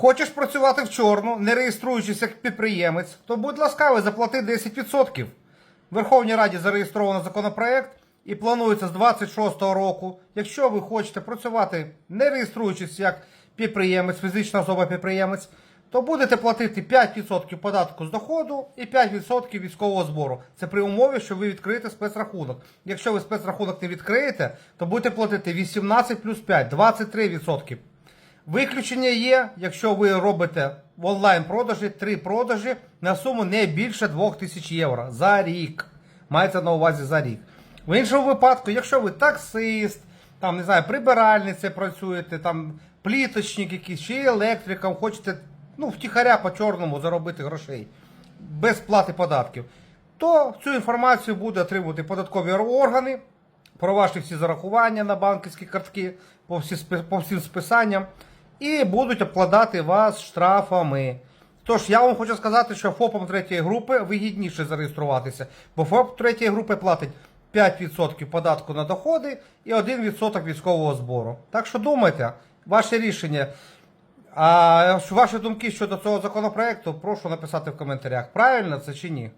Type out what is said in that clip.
Хочеш працювати в чорну, не реєструючись як підприємець, то будь ласкавий, заплати 10%. В Верховній Раді зареєстровано законопроект і планується з 26-го року. Якщо ви хочете працювати, не реєструючись як підприємець, фізична особа підприємець, то будете платити 5% податку з доходу і 5% військового збору. Це при умові, що ви відкриєте спецрахунок. Якщо ви спецрахунок не відкриєте, то будете платити 18 плюс 5, 23%. Виключення є, якщо ви робите в онлайн-продажі три продажі на суму не більше 2000 євро за рік. Мається на увазі за рік. В іншому випадку, якщо ви таксист, там, не знаю, прибиральниця працюєте, там пліточник якийсь, чи електриком, хочете ну, втіхаря по чорному заробити грошей без плати податків, то цю інформацію буде отримувати податкові органи про ваші всі зарахування на банківські картки по, всім списанням і будуть обкладати вас штрафами. Тож я вам хочу сказати, що ФОПом третьої групи вигідніше зареєструватися, бо ФОП третьої групи платить 5% податку на доходи і 1% військового збору. Так що думайте, ваше рішення. А ваші думки щодо цього законопроекту прошу написати в коментарях. Правильно це чи ні?